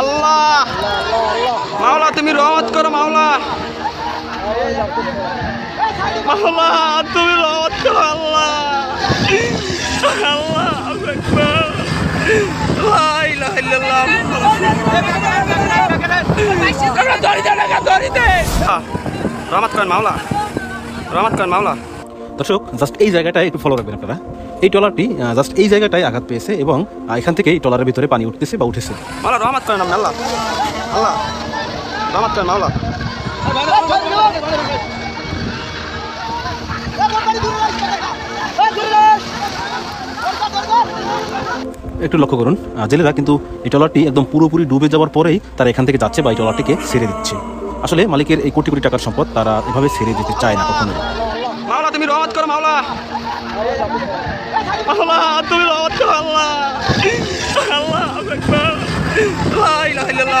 আল্লাহ। মাওলা, তুমি রহমত করো, মাওলা। মাওলা, তুমি রহমত করো, আল্লাহ। আল্লাহ রহমত করেন মাওলা রহমত করেন মাওলা দর্শক জাস্ট এই জায়গাটায় একটু ফলো রাখবেন আপনারা। এই ট্রলারটি জাস্ট এই জায়গাটায় আঘাত পেয়েছে এবং এখান থেকে এই ট্রলারের ভিতরে পানি উঠতেছে বা উঠেছে। মাওলা রহমত করেন আল্লাহ আল্লাহ রহমত করেন মাওলা একটু লক্ষ্য করুন জেলেরা কিন্তু এই ট্রলারটি একদম পুরোপুরি ডুবে যাওয়ার পরেই তারা এখান থেকে যাচ্ছে বা এই ট্রলারটিকে ছেড়ে দিচ্ছে। আসলে মালিকের এই কোটি কোটি টাকার সম্পদ তারা এভাবে ছেড়ে দিতে চায় না কখনোই। তুমি রহমত করো মাওলা। মাওলা তুমি রহমত করো আল্লাহ। আল্লাহ আকবার। লা ইলাহা ইল্লাল্লাহ